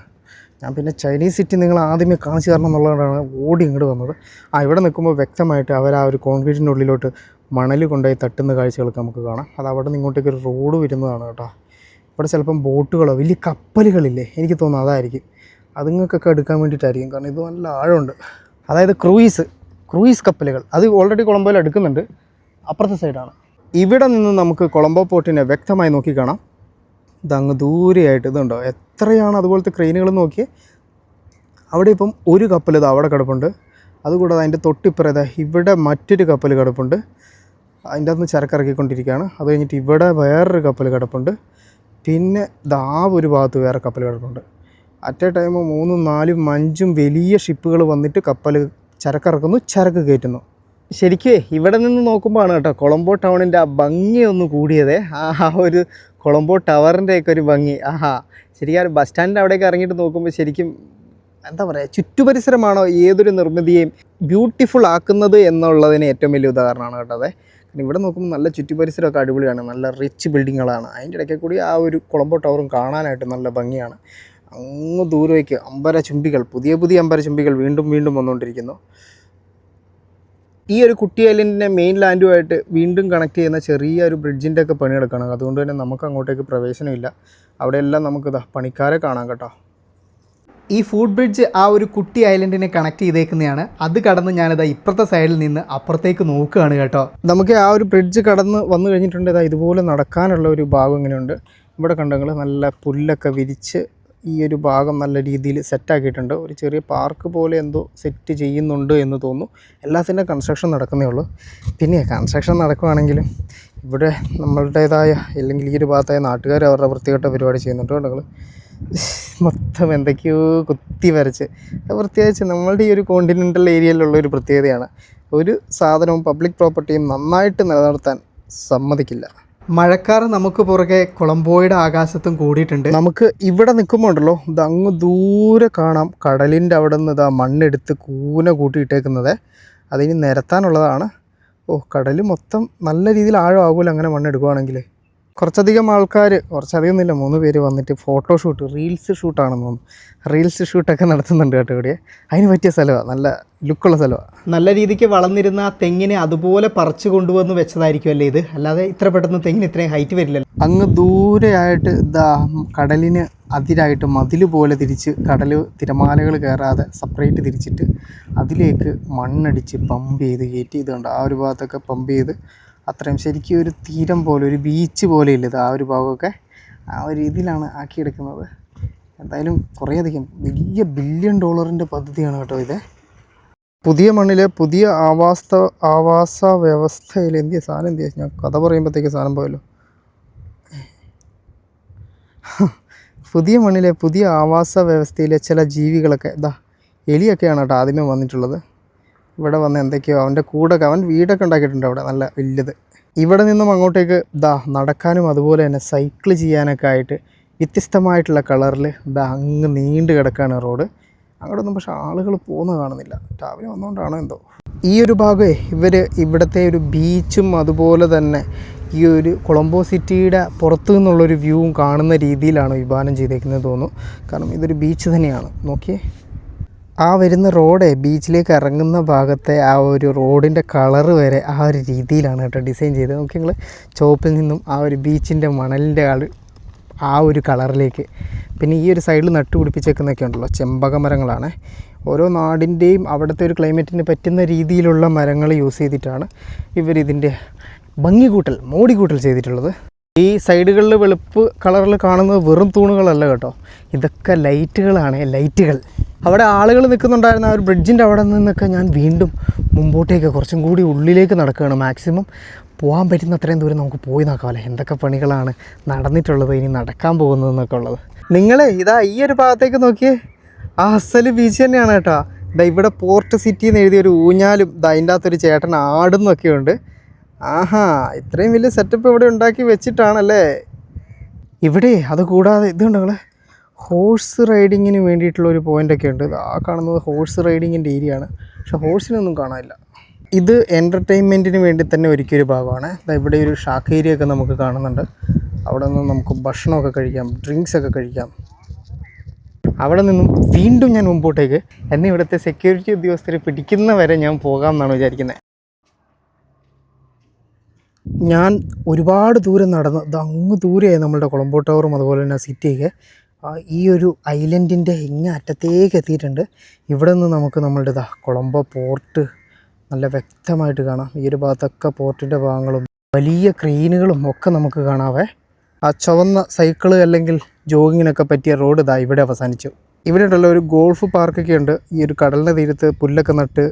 ഞാൻ പിന്നെ ചൈനീസ് സിറ്റി നിങ്ങൾ ആദ്യമേ കാണിച്ചു തരണം എന്നുള്ളതുകൊണ്ടാണ് ഓടി ഇങ്ങോട്ട് വന്നത്. ആ ഇവിടെ നിൽക്കുമ്പോൾ വ്യക്തമായിട്ട് അവർ ആ ഒരു കോൺക്രീറ്റിന്റെ ഉള്ളിലോട്ട് മണൽ കൊണ്ടുപോയി തട്ടുന്ന കാഴ്ചകളൊക്കെ നമുക്ക് കാണാം. അത് അവിടെ നിന്ന് ഇങ്ങോട്ടേക്ക് ഒരു റോഡ് വരുന്നതാണ് കേട്ടോ. ഇവിടെ ചിലപ്പം ബോട്ടുകളോ വലിയ കപ്പലുകളില്ലേ? എനിക്ക് തോന്നുന്നു അതായിരിക്കും. അതുങ്ങൾക്കൊക്കെ എടുക്കാൻ വേണ്ടിയിട്ടായിരിക്കും. കാരണം ഇത് നല്ല ആഴമുണ്ട്. അതായത് ക്രൂയിസ് ക്രൂയിസ് കപ്പലുകൾ. അത് ഓൾറെഡി കൊളംബോയിൽ എടുക്കുന്നുണ്ട്. അപ്പുറത്തെ സൈഡാണ് ഇവിടെ നിന്ന് നമുക്ക് കൊളംബോ പോർട്ടിനെ വ്യക്തമായി നോക്കി കാണാം. ഇതങ്ങ് ദൂരെയായിട്ട് ഇതുണ്ടോ? എത്രയാണ് അതുപോലത്തെ ക്രെയിനുകൾ നോക്കിയേ? അവിടെ ഇപ്പം ഒരു കപ്പൽ ഇത് അവിടെ കിടപ്പുണ്ട്. അതുകൂടാതെ അതിന്റെ തൊട്ടിപ്പുറം ഇതാ ഇവിടെ മറ്റൊരു കപ്പൽ കിടപ്പുണ്ട്. അതിന്റെ അകത്ത് ചരക്കിറക്കിക്കൊണ്ടിരിക്കുകയാണ്. അത് കഴിഞ്ഞിട്ട് ഇവിടെ വേറൊരു കപ്പൽ കിടപ്പുണ്ട്. പിന്നെ ദാ ഒരു ഭാഗത്ത് വേറെ കപ്പൽ കിടപ്പുണ്ട്. അറ്റ് എ ടൈം മൂന്നും നാലും അഞ്ചും വലിയ ഷിപ്പുകൾ വന്നിട്ട് കപ്പൽ ചരക്കിറക്കുന്നു ചരക്ക് കയറ്റുന്നു. ശരിക്കേ ഇവിടെ നിന്ന് നോക്കുമ്പോഴാണ് കേട്ടോ കൊളംബോ ടൗണിന്റെ ആ ഭംഗി ഒന്ന് കൂടിയത്. ആ ഒരു കൊളംബോ ടവറിന്റെയൊക്കെ ഒരു ഭംഗി. ആഹാ ശരിക്കും ആ ബസ് സ്റ്റാൻഡിന്റെ അവിടേക്ക് ഇറങ്ങിയിട്ട് നോക്കുമ്പോൾ ശരിക്കും എന്താ പറയുക ചുറ്റുപരിസരമാണോ ഏതൊരു നിർമ്മിതിയെയും ബ്യൂട്ടിഫുൾ ആക്കുന്നത് എന്നുള്ളതിന് ഏറ്റവും വലിയ ഉദാഹരണമാണ് കേട്ടോ അതെ. കാരണം ഇവിടെ നോക്കുമ്പോൾ നല്ല ചുറ്റുപരിസരമൊക്കെ അടിപൊളിയാണ്. നല്ല റിച്ച് ബിൽഡിങ്ങുകളാണ് അതിന്റെ ഇടയ്ക്ക് കൂടി ആ ഒരു കൊളംബോ ടവറും കാണാനായിട്ട് നല്ല ഭംഗിയാണ്. അങ്ങ് ദൂരേക്ക് അമ്പര ചുംബികൾ പുതിയ പുതിയ അമ്പര ചുംബികൾ വീണ്ടും വീണ്ടും വന്നുകൊണ്ടിരിക്കുന്നു. ഈ ഒരു കുട്ടി ഐലൻഡിനെ മെയിൻ ലാൻഡുമായിട്ട് വീണ്ടും കണക്ട് ചെയ്യുന്ന ചെറിയ ഒരു ബ്രിഡ്ജിന്റെ ഒക്കെ പണി എടുക്കണം അതുകൊണ്ട് തന്നെ നമുക്ക് അങ്ങോട്ടേക്ക് പ്രവേശനമില്ല. അവിടെയെല്ലാം നമുക്ക് ഇതാ പണിക്കാരെ കാണാം കേട്ടോ. ഈ ഫുഡ് ബ്രിഡ്ജ് ആ ഒരു കുട്ടി ഐലൻഡിനെ കണക്ട് ചെയ്തേക്കുന്നതാണ് അത് കടന്ന് ഞാനിതാ ഇപ്പുറത്തെ സൈഡിൽ നിന്ന് അപ്പുറത്തേക്ക് നോക്കുകയാണ് കേട്ടോ. നമുക്ക് ആ ഒരു ബ്രിഡ്ജ് കടന്ന് വന്നു കഴിഞ്ഞിട്ടുണ്ട്. ഇതാ ഇതുപോലെ നടക്കാനുള്ള ഒരു ഭാഗം ഇങ്ങനെയുണ്ട്. ഇവിടെ കണ്ടെങ്കിൽ നല്ല പുല്ലൊക്കെ വിരിച്ച് ഈ ഒരു ഭാഗം നല്ല രീതിയിൽ സെറ്റാക്കിയിട്ടുണ്ട് ഒരു ചെറിയ പാർക്ക് പോലെ എന്തോ സെറ്റ് ചെയ്യുന്നുണ്ട് എന്ന് തോന്നുന്നു. എല്ലാത്തിന്റെ കൺസ്ട്രക്ഷൻ നടക്കുന്നേ ഉള്ളൂ. പിന്നെ കൺസ്ട്രക്ഷൻ നടക്കുവാണെങ്കിലും ഇവിടെ നമ്മളുടേതായ അല്ലെങ്കിൽ ഈ ഒരു ഭാഗത്തായ നാട്ടുകാർ അവരുടെ വൃത്തികെട്ട പരിപാടി ചെയ്യുന്നുണ്ട് നിങ്ങൾ മൊത്തം എന്തൊക്കെയോ കുത്തി വരച്ച്. പ്രത്യേകിച്ച് നമ്മളുടെ ഈ ഒരു കോണ്ടിനെന്റൽ ഏരിയയിലുള്ള ഒരു പ്രത്യേകതയാണ്. ഒരു സാധനവും പബ്ലിക് പ്രോപ്പർട്ടിയും നന്നായിട്ട് നിലനിർത്താൻ സമ്മതിക്കില്ല. മഴക്കാർ നമുക്ക് പുറകെ കൊളംബോയുടെ ആകാശത്തും കൂടിയിട്ടുണ്ട്. നമുക്ക് ഇവിടെ നിൽക്കുമ്പോൾ ഉണ്ടല്ലോ ഇത് അങ്ങ് ദൂരെ കാണാം കടലിന്റെ അവിടെ നിന്ന് ഇതാ മണ്ണെടുത്ത് കൂന കൂട്ടിയിട്ടേക്കുന്നത്. അതിന് നിരത്താനുള്ളതാണ്. ഓ കടൽ മൊത്തം നല്ല രീതിയിൽ ആഴമാകുമല്ലോ അങ്ങനെ മണ്ണെടുക്കുവാണെങ്കിൽ കുറച്ചധികം ആൾക്കാർ കുറച്ചധികം ഒന്നുമില്ല മൂന്ന് പേര് വന്നിട്ട് ഫോട്ടോ ഷൂട്ട് റീൽസ് ഷൂട്ടാണെന്ന് തോന്നുന്നു. റീൽസ് ഷൂട്ടൊക്കെ നടത്തുന്നുണ്ട് കേട്ടോ ഇവിടെ. അതിന് പറ്റിയ സ്ഥലമാണ് നല്ല ലുക്കുള്ള സ്ഥലമാണ് നല്ല രീതിക്ക് വളർന്നിരുന്ന ആ തെങ്ങിനെ അതുപോലെ പറിച്ചു കൊണ്ടുവന്ന് വെച്ചതായിരിക്കും അല്ലേ ഇത്? അല്ലാതെ ഇത്ര പെട്ടെന്ന് തെങ്ങിന് ഇത്രയും ഹൈറ്റ് വരില്ലല്ലോ. അങ്ങ് ദൂരെയായിട്ട് ഇതാ കടലിന് അതിരായിട്ട് മതിൽ പോലെ തിരിച്ച് കടൽ തിരമാലകൾ കയറാതെ സെപ്പറേറ്റ് തിരിച്ചിട്ട് അതിലേക്ക് മണ്ണടിച്ച് പമ്പ് ചെയ്ത് കയറ്റി ഇതുണ്ട് ആ ഒരു ഭാഗത്തൊക്കെ പമ്പ് ചെയ്ത് അത്രയും ശരിക്കും ഒരു തീരം പോലെ ഒരു ബീച്ച് പോലെ ഇല്ല ഇത് ആ ഒരു ഭാഗമൊക്കെ ആ ഒരു രീതിയിലാണ് ആക്കിയെടുക്കുന്നത്. എന്തായാലും കുറേയധികം വലിയ ബില്യൺ ഡോളറിന്റെ പദ്ധതിയാണ് കേട്ടോ ഇത്. പുതിയ മണ്ണിലെ പുതിയ ആവാസ ആവാസ വ്യവസ്ഥയിൽ എന്തിയ സാധനം എന്തിയ? ഞാൻ കഥ പറയുമ്പോഴത്തേക്ക് സാധനം പോയല്ലോ. പുതിയ മണ്ണിലെ പുതിയ ആവാസ വ്യവസ്ഥയിലെ ചില ജീവികളൊക്കെ ഇതാ എലിയൊക്കെയാണ് കേട്ടോ ആദ്യമേ വന്നിട്ടുള്ളത്. ഇവിടെ വന്ന് എന്തൊക്കെയോ അവന്റെ കൂടെ അവൻ വീടൊക്കെ ഉണ്ടാക്കിയിട്ടുണ്ട് അവിടെ നല്ല വലുത്. ഇവിടെ നിന്നും അങ്ങോട്ടേക്ക് ദാ നടക്കാനും അതുപോലെ തന്നെ സൈക്കിൾ ചെയ്യാനൊക്കെ ആയിട്ട് വ്യത്യസ്തമായിട്ടുള്ള കളറിൽ ദാ അങ്ങ് നീണ്ടു കിടക്കുകയാണ് റോഡ്. അങ്ങോട്ട് ഒന്നും പക്ഷേ ആളുകൾ പോകുന്ന കാണുന്നില്ല. രാവിലെ വന്നുകൊണ്ടാണ് എന്തോ. ഈ ഒരു ഭാഗമേ ഇവർ ഇവിടുത്തെ ഒരു ബീച്ചും അതുപോലെ തന്നെ ഈ ഒരു കൊളംബോ സിറ്റിയുടെ പുറത്തു നിന്നുള്ളൊരു വ്യൂവും കാണുന്ന രീതിയിലാണ് വിഭാവനം ചെയ്തേക്കുന്നത് തോന്നുന്നു. കാരണം ഇതൊരു ബീച്ച് തന്നെയാണ്. നോക്കിയേ. ആ വരുന്ന റോഡ് ബീച്ചിലേക്ക് ഇറങ്ങുന്ന ഭാഗത്തെ ആ ഒരു റോഡിന്റെ കളറ് വരെ ആ ഒരു രീതിയിലാണ് കേട്ടോ ഡിസൈൻ ചെയ്തത്. നോക്കി നിങ്ങൾ ചോപ്പിൽ നിന്നും ആ ഒരു ബീച്ചിന്റെ മണലിന്റെ ആൾ ആ ഒരു കളറിലേക്ക്. പിന്നെ ഈ ഒരു സൈഡിൽ നട്ടുപിടിപ്പിച്ചേക്കുന്നൊക്കെ ഉണ്ടല്ലോ ചെമ്പക മരങ്ങളാണ്. ഓരോ നാടിന്റെയും അവിടുത്തെ ഒരു ക്ലൈമറ്റിന് പറ്റുന്ന രീതിയിലുള്ള മരങ്ങൾ യൂസ് ചെയ്തിട്ടാണ് ഇവരിതിന്റെ ഭംഗി കൂട്ടൽ മോടി കൂട്ടൽ ചെയ്തിട്ടുള്ളത്. ഈ സൈഡുകളിൽ വെളുപ്പ് കളറിൽ കാണുന്നത് വെറും തൂണുകളല്ല കേട്ടോ. ഇതൊക്കെ ലൈറ്റുകളാണ് ലൈറ്റുകൾ. അവിടെ ആളുകൾ നിൽക്കുന്നുണ്ടായിരുന്ന ആ ഒരു ബ്രിഡ്ജിന്റെ അവിടെ നിന്നൊക്കെ ഞാൻ വീണ്ടും മുമ്പോട്ടേക്ക് കുറച്ചും കൂടി ഉള്ളിലേക്ക് നടക്കുകയാണ്. മാക്സിമം പോകാൻ പറ്റുന്ന അത്രയും ദൂരം നമുക്ക് പോയി നോക്കാമല്ലേ? എന്തൊക്കെ പണികളാണ് നടന്നിട്ടുള്ളത് ഇനി നടക്കാൻ പോകുന്നതെന്നൊക്കെ ഉള്ളത്. നിങ്ങൾ ഇതാ ഈ ഒരു ഭാഗത്തേക്ക് നോക്കിയേ. ആ അസൽ ബീച്ച് തന്നെയാണ് കേട്ടോ. ഇതാ ഇവിടെ പോർട്ട് സിറ്റി എന്ന് എഴുതിയ ഒരു ഊഞ്ഞാലും ഇതാ അതിന്റെ അകത്തൊരു ചേട്ടൻ ആടുന്നൊക്കെ ഉണ്ട്. ആഹാ ഇത്രയും വലിയ സെറ്റപ്പ് ഇവിടെ ഉണ്ടാക്കി വെച്ചിട്ടാണല്ലേ? ഇവിടെ അത് കൂടാതെ ഇതുണ്ട് നിങ്ങൾ ഹോഴ്സ് റൈഡിങ്ങിന് വേണ്ടിയിട്ടുള്ള ഒരു പോയിന്റൊക്കെ ഉണ്ട് ആ കാണുന്നത് ഹോഴ്സ് റൈഡിങ്ങിന്റെ ആണ് പക്ഷെ ഹോഴ്സിനൊന്നും കാണാനില്ല. ഇത് എന്റർടൈൻമെന്റിന് വേണ്ടി തന്നെ ഒരുക്കിയൊരു ഭാഗമാണ്. ഇവിടെ ഒരു ഷാക്ക് ഏരിയ ഒക്കെ നമുക്ക് കാണുന്നുണ്ട്. അവിടെ നിന്ന് നമുക്ക് ഭക്ഷണമൊക്കെ കഴിക്കാം ഡ്രിങ്ക്സ് ഒക്കെ കഴിക്കാം. അവിടെ നിന്നും വീണ്ടും ഞാൻ മുമ്പോട്ടേക്ക്. എന്നെ ഇവിടുത്തെ സെക്യൂരിറ്റി ഉദ്യോഗസ്ഥരെ പിടിക്കുന്ന വരെ ഞാൻ പോകാം എന്നാണ് വിചാരിക്കുന്നത് ഞാൻ ഒരുപാട് ദൂരം നടന്ന് അങ്ങ് ദൂരെയായി നമ്മളുടെ കൊളംബോ ടവറും അതുപോലെ തന്നെ സിറ്റിയൊക്കെ. ഈ ഒരു ഐലൻഡിന്റെ ഇങ്ങേ അറ്റത്തേക്ക് എത്തിയിട്ടുണ്ട്. ഇവിടെ നിന്ന് നമുക്ക് നമ്മളുടെ ഇതാ കൊളംബോ പോർട്ട് നല്ല വ്യക്തമായിട്ട് കാണാം. ഈ ഒരു ഭാഗത്തൊക്കെ പോർട്ടിന്റെ ഭാഗങ്ങളും വലിയ ക്രെയിനുകളും ഒക്കെ നമുക്ക് കാണാവേ. ആ ചുവന്ന സൈക്കിൾ അല്ലെങ്കിൽ ജോഗിങ്ങിനൊക്കെ പറ്റിയ റോഡ് ഇതാ ഇവിടെ അവസാനിച്ചു. ഇവിടെ ഉണ്ടല്ലോ ഒരു ഗോൾഫ് പാർക്കൊക്കെ ഉണ്ട്. ഈ ഒരു കടലിന്റെ തീരത്ത് പുല്ലൊക്കെ നട്ട്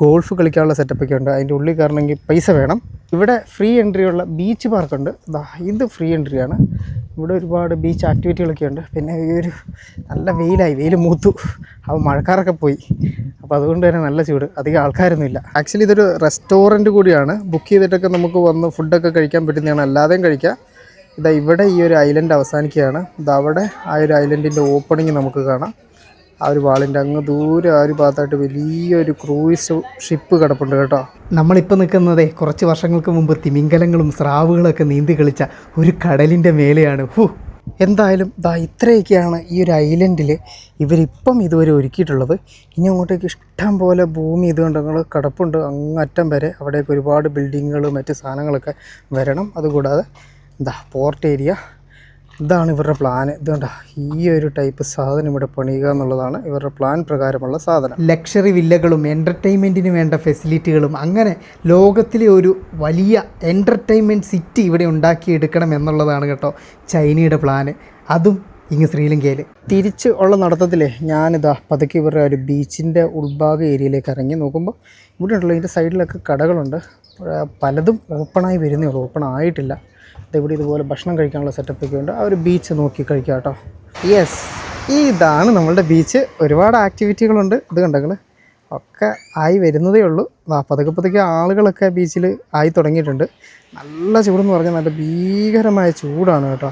ഗോൾഫ് കളിക്കാനുള്ള സെറ്റപ്പൊക്കെ ഉണ്ട്. അതിന്റെ ഉള്ളിൽ കയറണമെങ്കിൽ പൈസ വേണം. ഇവിടെ ഫ്രീ എൻട്രി ഉള്ള ബീച്ച് പാർക്കുണ്ട്. ഇത് ഫ്രീ എൻട്രി ആണ്. ഇവിടെ ഒരുപാട് ബീച്ച് ആക്ടിവിറ്റികളൊക്കെ ഉണ്ട്. പിന്നെ ഈ ഒരു നല്ല വെയിലായി. വെയിൽ മൂത്തു. അപ്പോൾ മഴക്കാരൊക്കെ പോയി. അപ്പോൾ അതുകൊണ്ട് തന്നെ നല്ല ചൂട്. അധികം ആൾക്കാരൊന്നും ഇല്ല ആക്ച്വലി ഇതൊരു റെസ്റ്റോറന്റ് കൂടിയാണ്. ബുക്ക് ചെയ്തിട്ടൊക്കെ നമുക്ക് വന്ന് ഫുഡൊക്കെ കഴിക്കാൻ പറ്റുന്നതാണ്. അല്ലാതെയും കഴിക്കാം. ഇതാ ഇവിടെ ഈ ഒരു ഐലൻഡ് അവസാനിക്കുകയാണ്. ഇത് അവിടെ ആ ഒരു ഐലൻഡിന്റെ ഓപ്പണിങ് നമുക്ക് കാണാം. ആ ഒരു വാളിന്റെ അങ്ങ് ദൂരെ ആ ഒരു ഭാഗത്തായിട്ട് വലിയൊരു ക്രൂയിസ് ഷിപ്പ് കിടപ്പുണ്ട് കേട്ടോ. നമ്മളിപ്പോൾ നിൽക്കുന്നത് കുറച്ച് വർഷങ്ങൾക്ക് മുമ്പ് തിമിംഗലങ്ങളും സ്രാവുകളൊക്കെ നീന്തി കളിച്ച ഒരു കടലിന്റെ മേലെയാണ്. ഹൂ. എന്തായാലും ദാ ഇത്രയൊക്കെയാണ് ഈ ഒരു ഐലൻഡിൽ ഇവരിപ്പം ഇതുവരെ ഒരുക്കിയിട്ടുള്ളത്. ഇനി അങ്ങോട്ടേക്ക് ഇഷ്ടം പോലെ ഭൂമി ഇതുകൊണ്ട് ഞങ്ങൾ കിടപ്പുണ്ട് അങ്ങറ്റം വരെ അവിടേക്ക് ഒരുപാട് ബിൽഡിങ്ങുകൾ മറ്റ് സാധനങ്ങളൊക്കെ വരണം. അതുകൂടാതെ എന്താ പോർട്ട് ഏരിയ ഇതാണ് ഇവരുടെ പ്ലാൻ ഇതുകൊണ്ട് ഈ ഒരു ടൈപ്പ് സാധനം ഇവിടെ പണിയുക എന്നുള്ളതാണ് ഇവരുടെ പ്ലാൻ പ്രകാരമുള്ള സാധനം. ലക്ഷറി വില്ലകളും എന്റർടൈൻമെന്റിന് വേണ്ട ഫെസിലിറ്റികളും അങ്ങനെ ലോകത്തിലെ ഒരു വലിയ എന്റർടൈൻമെന്റ് സിറ്റി ഇവിടെ ഉണ്ടാക്കിയെടുക്കണം എന്നുള്ളതാണ് കേട്ടോ ചൈനയുടെ പ്ലാന് അതും ഇങ്ങ് ശ്രീലങ്കയിൽ തിരിച്ച് ഉള്ള നടത്തത്തിലേ ഞാനിതാ പതുക്കെ ഇവരുടെ ഒരു ബീച്ചിന്റെ ഉൾഭാഗ ഏരിയയിലേക്ക് ഇറങ്ങി നോക്കുമ്പോൾ ഇവിടെ ഉണ്ടല്ലോ ഇതിന്റെ സൈഡിലൊക്കെ കടകളുണ്ട്. പലതും ഓപ്പണായി വരുന്നേ ഉള്ളൂ. ഓപ്പൺ ആയിട്ടില്ല ഇവിടെ ഇതുപോലെ ഭക്ഷണം കഴിക്കാനുള്ള സെറ്റപ്പൊക്കെ ഉണ്ട്. ആ ഒരു ബീച്ച് നോക്കി കഴിക്കാം കേട്ടോ. യെസ് ഇതാണ് നമ്മളുടെ ബീച്ച് ഒരുപാട് ആക്ടിവിറ്റികളുണ്ട് ഇത് കണ്ടങ്ങൾ ഒക്കെ ആയി വരുന്നതേ ഉള്ളൂ. പതുക്കെ പതുക്കെ ആളുകളൊക്കെ ബീച്ചിൽ ആയി തുടങ്ങിയിട്ടുണ്ട്. നല്ല ചൂടെന്ന് പറഞ്ഞാൽ നല്ല ഭീകരമായ ചൂടാണ് കേട്ടോ.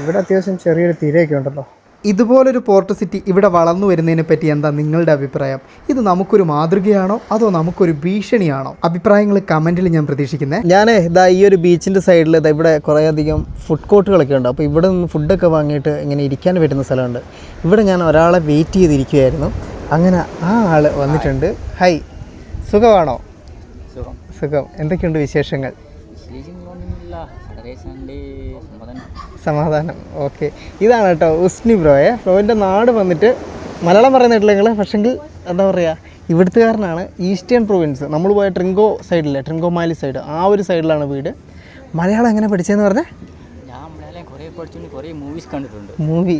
ഇവിടെ അത്യാവശ്യം ചെറിയൊരു തിരയൊക്കെ ഉണ്ടല്ലോ. ഇതുപോലൊരു പോർട്ട് സിറ്റി ഇവിടെ വളർന്നു വരുന്നതിനെ പറ്റി എന്താ നിങ്ങളുടെ അഭിപ്രായം? ഇത് നമുക്കൊരു മാതൃകയാണോ അതോ നമുക്കൊരു ഭീഷണിയാണോ? അഭിപ്രായങ്ങൾ കമന്റിൽ ഞാൻ പ്രതീക്ഷിക്കുന്നത് ഞാൻ ഇതാ ഈ ഒരു ബീച്ചിന്റെ സൈഡിൽ ഇതാ ഇവിടെ കുറേ അധികം ഫുഡ് കോർട്ടുകളൊക്കെ ഉണ്ട്. അപ്പോൾ ഇവിടെ നിന്ന് ഫുഡൊക്കെ വാങ്ങിയിട്ട് ഇങ്ങനെ ഇരിക്കാൻ പറ്റുന്ന സ്ഥലമുണ്ട്. ഇവിടെ ഞാൻ ഒരാളെ വെയിറ്റ് ചെയ്തിരിക്കുകയായിരുന്നു അങ്ങനെ ആ ആൾ വന്നിട്ടുണ്ട്. ഹൈ സുഖമാണോ? സുഖം. സുഖം. എന്തൊക്കെയുണ്ട് വിശേഷങ്ങൾ? സമാധാനം. ഓക്കെ. ഇതാണ് കേട്ടോ ഉസ്നി ബ്രോയെ ബ്രോവിന്റെ നാട് വന്നിട്ട് മലയാളം പറയുന്നിട്ടില്ല നിങ്ങൾ പക്ഷെങ്കിൽ എന്താ പറയുക ഇവിടുത്തുകാരനാണ് ഈസ്റ്റേൺ പ്രൊവിൻസ്. നമ്മൾ പോയ ട്രിങ്കോ സൈഡിലെ ട്രിങ്കോ മാലി സൈഡ്. ആ ഒരു സൈഡിലാണ് വീട്. മലയാളം എങ്ങനെ പഠിച്ചതെന്ന് പറഞ്ഞേ? മൂവി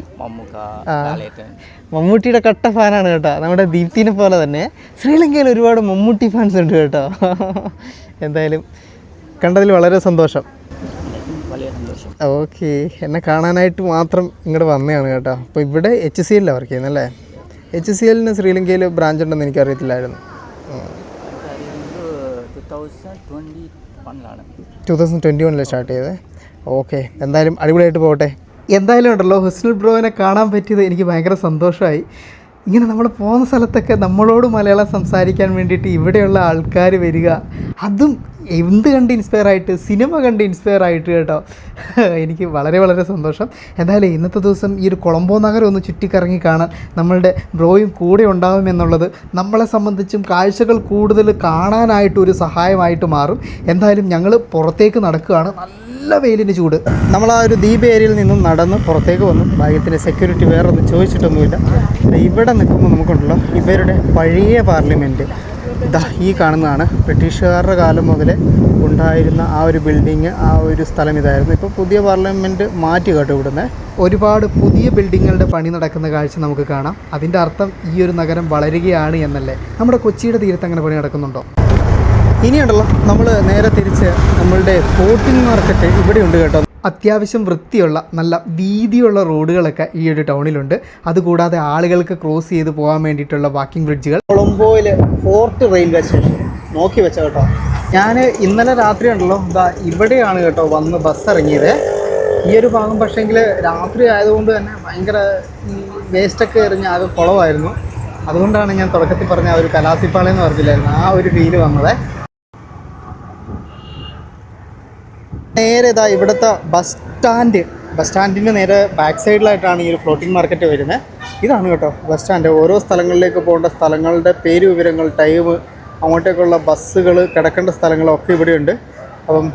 മമ്മൂട്ടിയുടെ കട്ട ഫാനാണ് കേട്ടോ. നമ്മുടെ ദീപ്തിനെ പോലെ തന്നെ. ശ്രീലങ്കയിൽ ഒരുപാട് മമ്മൂട്ടി ഫാൻസ് ഉണ്ട് കേട്ടോ. എന്തായാലും കണ്ടതിൽ വളരെ സന്തോഷം. ഓക്കെ. എന്നെ കാണാനായിട്ട് മാത്രം ഇങ്ങോട്ട് വന്നതാണ് കേട്ടോ. അപ്പോൾ ഇവിടെ എച്ച് സി എല്ലാം വർക്ക് ചെയ്യുന്നല്ലേ അല്ലേ? എച്ച് സി എല്ലിന് ശ്രീലങ്കയിൽ ബ്രാഞ്ച് ഉണ്ടെന്ന് എനിക്കറിയത്തില്ലായിരുന്നു. ടു തൗസൻഡ് ട്വന്റി വണ്ണിൽ സ്റ്റാർട്ട് ചെയ്തത്. ഓക്കെ. എന്തായാലും അടിപൊളിയായിട്ട് പോകട്ടെ. എന്തായാലും ഉണ്ടല്ലോ ഹുസ്നുൽ ബ്രോവിനെ കാണാൻ പറ്റിയത് എനിക്ക് ഭയങ്കര സന്തോഷമായി ഇങ്ങനെ നമ്മൾ പോകുന്ന സ്ഥലത്തൊക്കെ നമ്മളോട് മലയാളം സംസാരിക്കാൻ വേണ്ടിയിട്ട് ഇവിടെയുള്ള ആൾക്കാർ വരിക. അതും എന്ത് കണ്ട് ഇൻസ്പയർ ആയിട്ട് സിനിമ കണ്ട് ഇൻസ്പയർ ആയിട്ട് കേട്ടോ. എനിക്ക് വളരെ വളരെ സന്തോഷം. എന്തായാലും ഇന്നത്തെ ദിവസം ഈ ഒരു കൊളംബോ നഗരം ഒന്ന് ചുറ്റിക്കറങ്ങി കാണാൻ നമ്മളുടെ ബ്രോയും കൂടെ ഉണ്ടാകുമെന്നുള്ളത് നമ്മളെ സംബന്ധിച്ചും കാഴ്ചകൾ കൂടുതൽ കാണാനായിട്ട് ഒരു സഹായമായിട്ട് മാറും. എന്തായാലും ഞങ്ങൾ പുറത്തേക്ക് നടക്കുകയാണ്. നല്ല വെയിലിന് ചൂട്. നമ്മൾ ആ ഒരു ദ്വീപ് ഏരിയയിൽ നിന്നും നടന്ന് പുറത്തേക്ക് വന്നു. ഭാഗ്യത്തിന് സെക്യൂരിറ്റി വേറെ ഒന്നും ചോദിച്ചിട്ടൊന്നുമില്ല ഇവിടെ നിൽക്കുമ്പോൾ നമുക്കുണ്ടല്ലോ ഇവരുടെ പഴയ പാർലമെന്റ് ഇതാ ഈ കാണുന്നതാണ്. ബ്രിട്ടീഷുകാരുടെ കാലം മുതലേ ഉണ്ടായിരുന്ന ആ ഒരു ബിൽഡിങ് ആ ഒരു സ്ഥലം ഇതായിരുന്നു. ഇപ്പോൾ പുതിയ പാർലമെന്റ് മാറ്റി കേട്ടോ ഇവിടുന്ന്. ഒരുപാട് പുതിയ ബിൽഡിങ്ങുകളുടെ പണി നടക്കുന്ന കാഴ്ച നമുക്ക് കാണാം. അതിന്റെ അർത്ഥം ഈ ഒരു നഗരം വളരുകയാണ് എന്നല്ലേ? നമ്മുടെ കൊച്ചിയുടെ തീരത്ത് അങ്ങനെ പണി നടക്കുന്നുണ്ടോ? ഇനിയുണ്ടല്ലോ നമ്മൾ നേരെ തിരിച്ച് നമ്മളുടെ ഫ്ലോട്ടിംഗ് മാർക്കറ്റ് ഇവിടെ ഉണ്ട് കേട്ടോ. അത്യാവശ്യം വൃത്തിയുള്ള നല്ല വീതിയുള്ള റോഡുകളൊക്കെ ഈ ഒരു ടൗണിലുണ്ട്. അതുകൂടാതെ ആളുകൾക്ക് ക്രോസ് ചെയ്ത് പോകാൻ വേണ്ടിയിട്ടുള്ള വാക്കിംഗ് ബ്രിഡ്ജുകൾ കൊളംബോയിൽ ഫോർട്ട് റെയിൽവേ സ്റ്റേഷൻ നോക്കി വെച്ച കേട്ടോ. ഞാൻ ഇന്നലെ രാത്രി ഉണ്ടല്ലോ ഇതാ ഇവിടെയാണ് കേട്ടോ വന്ന് ബസ് ഇറങ്ങിയത്. ഈ ഒരു ഭാഗം പക്ഷേങ്കിൽ രാത്രി ആയതുകൊണ്ട് തന്നെ ഭയങ്കര വേസ്റ്റൊക്കെ എറിഞ്ഞ ആകെ കുളമായിരുന്നു. അതുകൊണ്ടാണ് ഞാൻ തുടക്കത്തിൽ പറഞ്ഞ ആ ഒരു കലാസിപ്പാളെന്ന് പറഞ്ഞില്ലായിരുന്നു ആ ഒരു ഫീൽ വന്നത്. നേരെ ഇതാ ഇവിടുത്തെ ബസ് സ്റ്റാൻഡ് ബസ് സ്റ്റാൻഡിന്റെ നേരെ ബാക്ക് സൈഡിലായിട്ടാണ് ഈ ഒരു ഫ്ലോട്ടിംഗ് മാർക്കറ്റ് വരുന്നത് ഇതാണ് കേട്ടോ ബസ് സ്റ്റാൻഡ് ഓരോ സ്ഥലങ്ങളിലേക്ക് പോകേണ്ട സ്ഥലങ്ങളുടെ പേര് വിവരങ്ങൾ ടൈം അങ്ങോട്ടേക്കുള്ള ബസ്സുകൾ കിടക്കേണ്ട സ്ഥലങ്ങളൊക്കെ ഇവിടെയുണ്ട്. അപ്പം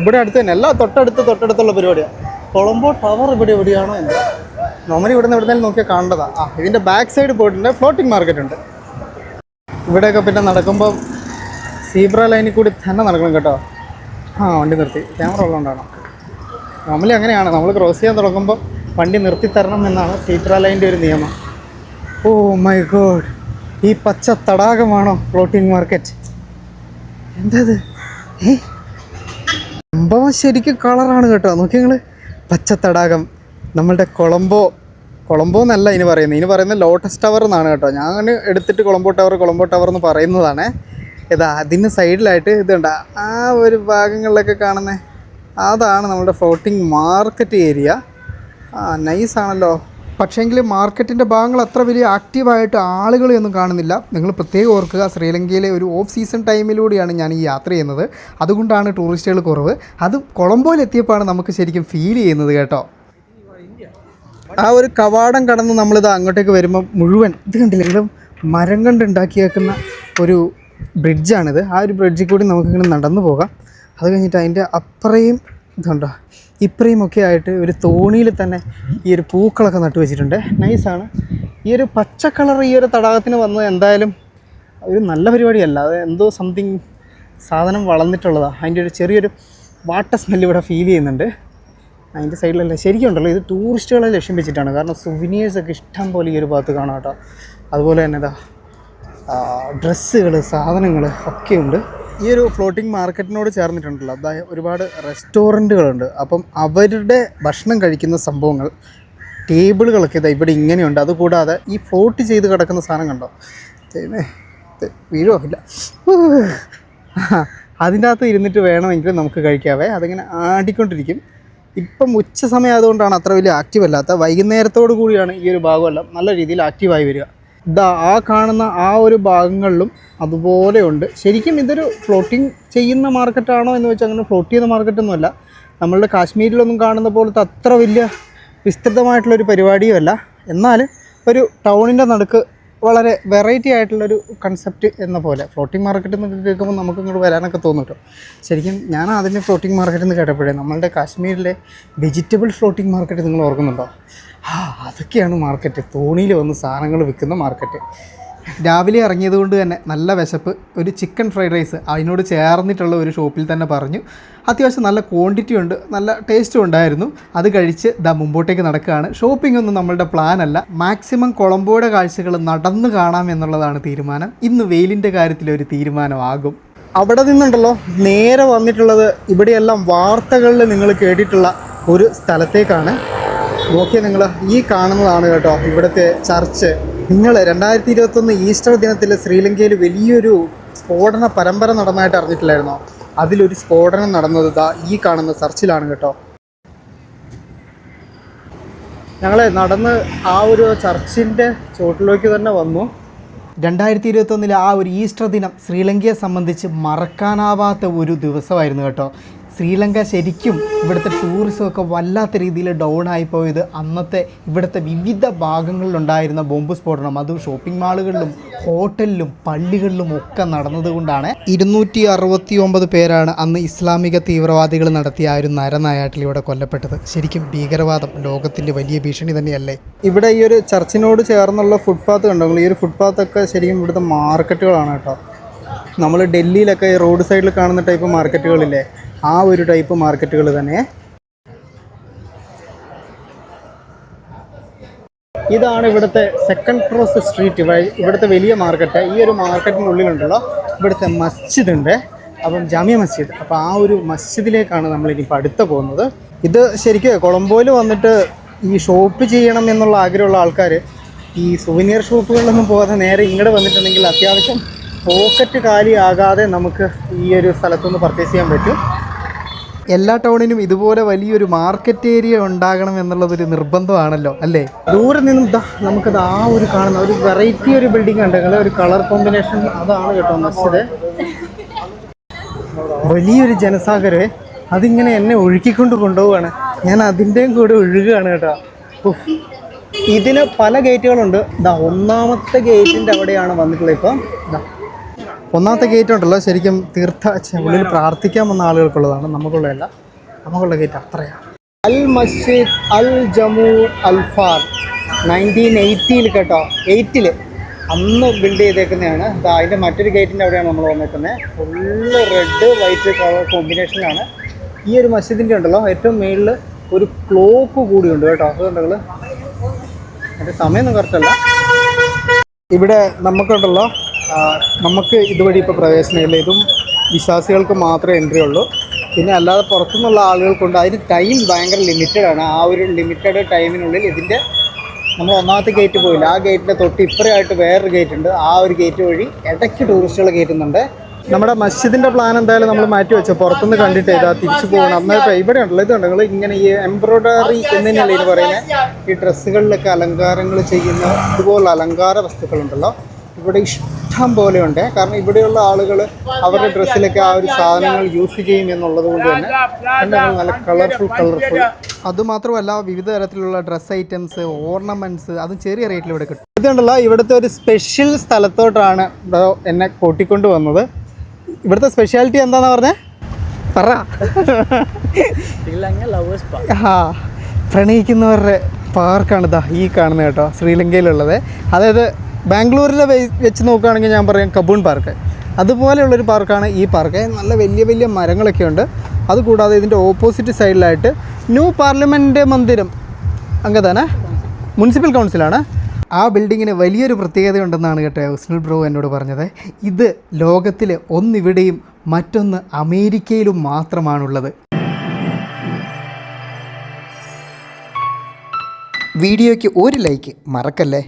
ഇവിടെ അടുത്ത് തന്നെ എല്ലാ തൊട്ടടുത്ത് തൊട്ടടുത്തുള്ള പരിപാടിയാണ് കൊളംബോ ടവർ ഇവിടെ എവിടെയാണോ എന്ന്. നോർമലി ഇവിടെ നിന്ന് എവിടെന്നെങ്കിലും നോക്കിയാൽ കാണേണ്ടതാണ് ആ ഇതിന്റെ ബാക്ക് സൈഡ് പോയിട്ടുണ്ട് ഫ്ലോട്ടിംഗ് മാർക്കറ്റ് ഉണ്ട്. ഇവിടെയൊക്കെ പിന്നെ നടക്കുമ്പോൾ സീബ്ര ലൈനിൽ കൂടി തന്നെ നടക്കണം കേട്ടോ. ആ വണ്ടി നിർത്തി. ക്യാമറ ഉള്ളതുകൊണ്ടാണ്. നോർമലി അങ്ങനെയാണ്. നമ്മൾ ക്രോസ് ചെയ്യാൻ തുടങ്ങുമ്പോൾ വണ്ടി നിർത്തി തരണം എന്നാണ് സീബ്ര ലൈന്റെ ഒരു നിയമം. Oh my god. ഈ പച്ച തടാകമാണോ ഫ്ലോട്ടിംഗ് മാർക്കറ്റ് എന്തത്? സംഭവം ശരിക്കും കളറാണ് കേട്ടോ. നോക്കി നിങ്ങൾ പച്ച തടാകം. നമ്മളുടെ കൊളംബോ. കൊളംബോ എന്നല്ല ഇനി പറയുന്നത്. ഇനി പറയുന്നത് ലോട്ടസ് ടവർ എന്നാണ് കേട്ടോ. ഞാൻ എടുത്തിട്ട് കൊളംബോ ടവർ കൊളംബോ ടവർ എന്ന് പറയുന്നതാണ്. ഇതാ അതിന് സൈഡിലായിട്ട് ഇതുണ്ട് ആ ഒരു ഭാഗങ്ങളിലൊക്കെ കാണുന്നത് അതാണ് നമ്മുടെ ഫ്ലോട്ടിംഗ് മാർക്കറ്റ് ഏരിയ ആ നൈസ് ആണല്ലോ. പക്ഷേങ്കിൽ മാർക്കറ്റിന്റെ ഭാഗങ്ങൾ അത്ര വലിയ ആക്റ്റീവായിട്ട് ആളുകളെയൊന്നും കാണുന്നില്ല. നിങ്ങൾ പ്രത്യേകം ഓർക്കുക ശ്രീലങ്കയിലെ ഒരു ഓഫ് സീസൺ ടൈമിലൂടെയാണ് ഞാൻ ഈ യാത്ര ചെയ്യുന്നത്. അതുകൊണ്ടാണ് ടൂറിസ്റ്റുകൾ കുറവ്. അത് കൊളംബോയിൽ എത്തിയപ്പോഴാണ് നമുക്ക് ശരിക്കും ഫീൽ ചെയ്യുന്നത് കേട്ടോ. ആ ഒരു കവാടം കടന്ന് നമ്മളിത് അങ്ങോട്ടേക്ക് വരുമ്പോൾ മുഴുവൻ ഇത് കണ്ടില്ല ഇത് മരം കൊണ്ട് ഉണ്ടാക്കിയേക്കുന്ന ഒരു ബ്രിഡ്ജാണിത് ആ ഒരു ബ്രിഡ്ജിൽ കൂടി നമുക്കിങ്ങനെ നടന്നു പോകാം. അത് കഴിഞ്ഞിട്ട് അതിന്റെ അപ്പുറയും ഇതുണ്ടോ? ഇപ്പറയും ഒക്കെ ആയിട്ട് ഒരു തോണിയിൽ തന്നെ ഈ ഒരു പൂക്കളൊക്കെ നട്ടു വെച്ചിട്ടുണ്ട്. നൈസാണ് ഈ ഒരു പച്ച കളർ ഈ ഒരു തടാകത്തിന് വന്നത് എന്തായാലും ഒരു നല്ല പരിപാടിയല്ല. അത് എന്തോ സംതിങ് സാധനം വളർന്നിട്ടുള്ളതാണ് അതിന്റെ ഒരു ചെറിയൊരു വാട്ടർ സ്മെല്ല് ഇവിടെ ഫീൽ ചെയ്യുന്നുണ്ട്. അതിന്റെ സൈഡിലല്ല. ശരിക്കും ഉണ്ടല്ലോ ഇത് ടൂറിസ്റ്റുകളെ ലക്ഷ്യം വെച്ചിട്ടാണ്. കാരണം സുവിനിയേഴ്സൊക്കെ ഇഷ്ടം പോലെ ഈ ഒരു ഭാഗത്ത് കാണാം കേട്ടോ. അതുപോലെ തന്നെ ഇതാ ഡ്രസ്സുകൾ സാധനങ്ങൾ ഒക്കെയുണ്ട്. ഈ ഒരു ഫ്ലോട്ടിംഗ് മാർക്കറ്റിനോട് ചേർന്നിട്ടുണ്ടല്ലോ. അതായത് ഒരുപാട് റെസ്റ്റോറന്റുകളുണ്ട് അപ്പം അവരുടെ ഭക്ഷണം കഴിക്കുന്ന സംഭവങ്ങൾ ടേബിളുകളൊക്കെ ഇതാ ഇവിടെ ഇങ്ങനെയുണ്ട്. അതുകൂടാതെ ഈ ഫ്ലോട്ട് ചെയ്ത് കിടക്കുന്ന സാധനം കണ്ടോ ദൈവമേ, അതിന്റെ അകത്ത് ഇരുന്നിട്ട് വേണമെങ്കിൽ നമുക്ക് കഴിക്കാവേ. അതിങ്ങനെ ആടിക്കൊണ്ടിരിക്കും. ഇപ്പം ഉച്ച സമയം ആയതുകൊണ്ടാണ് അത്ര വലിയ ആക്റ്റീവ് അല്ലാത്ത. വൈകുന്നേരത്തോടു കൂടിയാണ് ഈ ഒരു ഭാഗമെല്ലാം നല്ല രീതിയിൽ ആക്റ്റീവായി വരിക. ഇതാ ആ കാണുന്ന ആ ഒരു ഭാഗങ്ങളിലും അതുപോലെയുണ്ട്. ശരിക്കും ഇതൊരു ഫ്ലോട്ടിങ് ചെയ്യുന്ന മാർക്കറ്റാണോ എന്ന് വെച്ചാൽ അങ്ങനെ ഫ്ലോട്ട് ചെയ്യുന്ന മാർക്കറ്റൊന്നുമല്ല നമ്മളുടെ കാശ്മീരിലൊന്നും കാണുന്ന പോലത്തെ അത്ര വലിയ വിസ്തൃതമായിട്ടുള്ളൊരു പരിപാടിയുമല്ല. എന്നാൽ ഒരു ടൗണിന്റെ നടുക്ക് വളരെ വെറൈറ്റി ആയിട്ടുള്ളൊരു കൺസെപ്റ്റ് എന്ന പോലെ. ഫ്ലോട്ടിംഗ് മാർക്കറ്റ് എന്നൊക്കെ കേൾക്കുമ്പോൾ നമുക്ക് ഇങ്ങോട്ട് വരാനൊക്കെ തോന്നും ശരിക്കും ഞാൻ അതിന്റെ ഫ്ലോട്ടിംഗ് മാർക്കറ്റ് എന്ന് കേട്ടപ്പോഴേ നമ്മളുടെ കാശ്മീരിലെ വെജിറ്റബിൾ ഫ്ലോട്ടിംഗ് മാർക്കറ്റ് നിങ്ങൾ ഓർക്കുന്നുണ്ടോ? ആ അതൊക്കെയാണ് മാർക്കറ്റ്. തോണിയിൽ വന്ന് സാധനങ്ങൾ വിൽക്കുന്ന മാർക്കറ്റ്. രാവിലെ ഇറങ്ങിയത് കൊണ്ട് തന്നെ നല്ല വിശപ്പ്. ഒരു ചിക്കൻ ഫ്രൈഡ് റൈസ് അതിനോട് ചേർന്നിട്ടുള്ള ഒരു ഷോപ്പിൽ തന്നെ പറഞ്ഞു. അത്യാവശ്യം നല്ല ക്വാണ്ടിറ്റി ഉണ്ട് നല്ല ടേസ്റ്റും ഉണ്ടായിരുന്നു. അത് കഴിച്ച് ദാ മുമ്പോട്ടേക്ക് നടക്കുകയാണ്. ഷോപ്പിംഗ് ഒന്നും നമ്മളുടെ പ്ലാൻ അല്ല. മാക്സിമം കൊളംബോയുടെ കാഴ്ചകൾ നടന്നു കാണാം എന്നുള്ളതാണ് തീരുമാനം. ഇന്ന് വെയിലിന്റെ കാര്യത്തിൽ ഒരു തീരുമാനമാകും. അവിടെ നിന്നുണ്ടല്ലോ നേരെ വന്നിട്ടുള്ളത് ഇവിടെയെല്ലാം വാർത്തകളിൽ നിങ്ങൾ കേട്ടിട്ടുള്ള ഒരു സ്ഥലത്തേക്കാണ്. നോക്കിയാൽ നിങ്ങൾ ഈ കാണുന്നതാണ് കേട്ടോ ഇവിടുത്തെ ചർച്ച്. നിങ്ങൾ രണ്ടായിരത്തി ഇരുപത്തൊന്ന് ഈസ്റ്റർ ദിനത്തിൽ ശ്രീലങ്കയിൽ വലിയൊരു സ്ഫോടന പരമ്പര നടന്നതായിട്ട് അറിഞ്ഞിട്ടില്ലായിരുന്നോ? അതിലൊരു സ്ഫോടനം നടന്നത് ദാ ഈ കാണുന്ന ചർച്ചിലാണ് കേട്ടോ. ഞങ്ങൾ നടന്ന് ആ ഒരു ചർച്ചിന്റെ ചോട്ടിലേക്ക് തന്നെ വന്നു. രണ്ടായിരത്തി ഇരുപത്തൊന്നിലെ ആ ഒരു ഈസ്റ്റർ ദിനം ശ്രീലങ്കയെ സംബന്ധിച്ച് മറക്കാനാവാത്ത ഒരു ദിവസമായിരുന്നു കേട്ടോ. ശ്രീലങ്ക ശരിക്കും ഇവിടുത്തെ ടൂറിസം ഒക്കെ വല്ലാത്ത രീതിയിൽ ഡൗൺ ആയിപ്പോയത് അന്നത്തെ ഇവിടുത്തെ വിവിധ ഭാഗങ്ങളിലുണ്ടായിരുന്ന ബോംബ് സ്ഫോടനം അത് ഷോപ്പിംഗ് മാളുകളിലും ഹോട്ടലിലും പള്ളികളിലും ഒക്കെ നടന്നതുകൊണ്ടാണ് ഇരുന്നൂറ്റി അറുപത്തി ഒമ്പത് പേരാണ് അന്ന് ഇസ്ലാമിക തീവ്രവാദികൾ നടത്തിയ ആ ഒരു നരനായാട്ടിൽ ഇവിടെ കൊല്ലപ്പെട്ടത്. ശരിക്കും ഭീകരവാദം ലോകത്തിന്റെ വലിയ ഭീഷണി തന്നെയല്ലേ? ഇവിടെ ഈ ഒരു ചർച്ചിനോട് ചേർന്നുള്ള ഫുട്പാത്ത് കണ്ടോ? ഈ ഒരു ഫുട്പാത്തൊക്കെ ശരിക്കും ഇവിടുത്തെ മാർക്കറ്റുകളാണ് കേട്ടോ. നമ്മൾ ഡൽഹിയിലൊക്കെ റോഡ് സൈഡിൽ കാണുന്ന ടൈപ്പ് മാർക്കറ്റുകളില്ലേ ആ ഒരു ടൈപ്പ് മാർക്കറ്റുകൾ തന്നെ. ഇതാണ് ഇവിടുത്തെ സെക്കൻഡ് ക്രോസ് സ്ട്രീറ്റ് ഇവിടുത്തെ വലിയ മാർക്കറ്റ് ഈ ഒരു മാർക്കറ്റിനുള്ളിലുണ്ടല്ലോ ഇവിടുത്തെ മസ്ജിദ് ഉണ്ട്. അപ്പം ജാമ്യ മസ്ജിദ് അപ്പം ആ ഒരു മസ്ജിദിലേക്കാണ് നമ്മൾ ഇനിയിപ്പോൾ അടുത്ത പോകുന്നത്. ഇത് ശരിക്കും കൊളംബോയിൽ വന്നിട്ട് ഈ ഷോപ്പ് ചെയ്യണം എന്നുള്ള ആഗ്രഹമുള്ള ആൾക്കാർ ഈ സുവനിയർ ഷോപ്പുകളിലൊന്നും പോകാതെ നേരെ ഇങ്ങോട്ട് വന്നിട്ടുണ്ടെങ്കിൽ അത്യാവശ്യം പോക്കറ്റ് കാലിയാകാതെ നമുക്ക് ഈ ഒരു സ്ഥലത്തുനിന്ന് പർച്ചേസ് ചെയ്യാൻ പറ്റും. എല്ലാ ടൗണിനും ഇതുപോലെ വലിയൊരു മാർക്കറ്റ് ഏരിയ ഉണ്ടാകണം എന്നുള്ളതൊരു നിർബന്ധമാണല്ലോ അല്ലേ? ദൂരെ നിന്നും നമുക്കത് ആ ഒരു കാണുന്ന ഒരു വെറൈറ്റി ഒരു ബിൽഡിംഗ് ഉണ്ട് ഒരു കളർ കോമ്പിനേഷൻ അതാണ് കേട്ടോ മസ്ജിദ്. വലിയൊരു ജനസാഗരേ അതിങ്ങനെ എന്നെ ഒഴുക്കിക്കൊണ്ട് കൊണ്ടുപോവാണ്. ഞാൻ അതിന്റെയും കൂടെ ഒഴുകുകയാണ് കേട്ടോ. ഇതിന് പല ഗേറ്റുകളുണ്ട് ഒന്നാമത്തെ ഗേറ്റിന്റെ അവിടെയാണ് വന്നിട്ടുള്ളത് ഇപ്പം. ഒന്നാമത്തെ ഗേറ്റ് ഉണ്ടല്ലോ. ശരിക്കും തീർത്ഥ ഉള്ളിൽ പ്രാർത്ഥിക്കാൻ വന്ന ആളുകൾക്കുള്ളതാണ്. നമുക്കുള്ളതല്ല. നമുക്കുള്ള ഗേറ്റ് അത്രയാണ്. അൽ മസ്ജിദ് അൽ ജമു അൽഫാർ നയന്റീൻ എയ്റ്റിയിൽ കേട്ടോ. എയ്റ്റിൽ അന്ന് ബിൽഡ് ചെയ്തേക്കുന്നതാണ്. അതിന്റെ മറ്റൊരു ഗേറ്റിന്റെ അവിടെയാണ് നമ്മൾ വന്നേക്കുന്നത് ഫുള്ള് റെഡ് വൈറ്റ് കളർ കോമ്പിനേഷനിലാണ് ഈ ഒരു മസ്ജിദിന്റെ ഉണ്ടല്ലോ. ഏറ്റവും മുകളിൽ ഒരു ക്ലോക്ക് കൂടിയുണ്ട് കേട്ടോ. അതുകൊണ്ടുള്ള അതിന്റെ സമയമൊന്നും കറക്റ്റല്ല ഇവിടെ നമുക്കുണ്ടല്ലോ നമുക്ക് ഇതുവഴി ഇപ്പോൾ പ്രവേശനമില്ല. ഇതും വിശ്വാസികൾക്ക് മാത്രമേ എൻട്രി ഉള്ളൂ. പിന്നെ അല്ലാതെ പുറത്തുനിന്നുള്ള ആളുകൾക്കുണ്ട്. അതിന് ടൈം ഭയങ്കര ലിമിറ്റഡ് ആണ്. ആ ഒരു ലിമിറ്റഡ് ടൈമിനുള്ളിൽ ഇതിന്റെ നമ്മൾ ഒന്നാമത്തെ ഗേറ്റ് പോയില്ല. ആ ഗേറ്റിന്റെ തൊട്ട് ഇപ്പുറമായിട്ട് വേറൊരു ഗേറ്റ് ഉണ്ട്. ആ ഒരു ഗേറ്റ് വഴി ഇടയ്ക്ക് ടൂറിസ്റ്റുകൾ കയറ്റുന്നുണ്ട് നമ്മുടെ മസ്ജിദിന്റെ പ്ലാൻ എന്തായാലും നമ്മൾ മാറ്റി വെച്ചു. പുറത്തുനിന്ന് കണ്ടിട്ട് ഇതാ തിരിച്ചു പോകണം. അന്നേരം ഇവിടെ ഉണ്ടല്ലോ ഇതുണ്ട് നിങ്ങൾ ഇങ്ങനെ ഈ എംബ്രോയ്ഡറി എന്നല്ലേ ഇത് പറയുന്നത് ഈ ഡ്രസ്സുകളിലൊക്കെ അലങ്കാരങ്ങൾ ചെയ്യുന്ന ഇതുപോലുള്ള അലങ്കാര വസ്തുക്കളുണ്ടല്ലോ. ഇവിടെ ഇഷ്ടം പോലെയുണ്ട്. ഉണ്ട് കാരണം ഇവിടെയുള്ള ആളുകൾ അവരുടെ ഡ്രസ്സിലൊക്കെ ആ ഒരു സാധനങ്ങൾ യൂസ് ചെയ്യും എന്നുള്ളത് കൊണ്ട് തന്നെ നല്ല കളർഫുൾ കളർഫുൾ. അതുമാത്രമല്ല വിവിധ തരത്തിലുള്ള ഡ്രസ് ഐറ്റംസ് ഓർണമെന്റ്സ് അതും ചെറിയ റേറ്റിൽ ഇവിടെ കിട്ടും. ഇതുണ്ടല്ലോ ഇവിടുത്തെ ഒരു സ്പെഷ്യൽ സ്ഥലത്തോട്ടാണ് ബ്രോ എന്നെ കൂട്ടിക്കൊണ്ട് വന്നത്. ഇവിടുത്തെ സ്പെഷ്യാലിറ്റി എന്താന്ന് പറഞ്ഞേ? പറ. ശ്രീലങ്ക ലവേഴ്സ് പാർക്ക് ആ പ്രണയിക്കുന്നവരുടെ പാർക്കാണ് ഇതാ ഈ കാണുന്നത് കേട്ടോ ശ്രീലങ്കയിലുള്ളത്. അതായത് ബാംഗ്ലൂരിലെ വെച്ച് നോക്കുകയാണെങ്കിൽ ഞാൻ പറയാം കബൂൺ പാർക്ക്. അതുപോലെയുള്ളൊരു പാർക്കാണ് ഈ പാർക്ക്. നല്ല വലിയ വലിയ മരങ്ങളൊക്കെ ഉണ്ട്. അതുകൂടാതെ ഇതിന്റെ ഓപ്പോസിറ്റ് സൈഡിലായിട്ട് ന്യൂ പാർലമെന്റ് മന്ദിരം അങ്ങനെ മുനിസിപ്പൽ കൗൺസിലാണ്. ആ ബിൽഡിങ്ങിന് വലിയൊരു പ്രത്യേകത ഉണ്ടെന്നാണ് കേട്ടോ ഉസ്നൽ ബ്രോ എന്നോട് പറഞ്ഞത്. ഇത് ലോകത്തിൽ ഒന്നിവിടെയും മറ്റൊന്ന് അമേരിക്കയിലും മാത്രമാണുള്ളത്. വീഡിയോയ്ക്ക് ഒരു ലൈക്ക് മറക്കല്ലേ?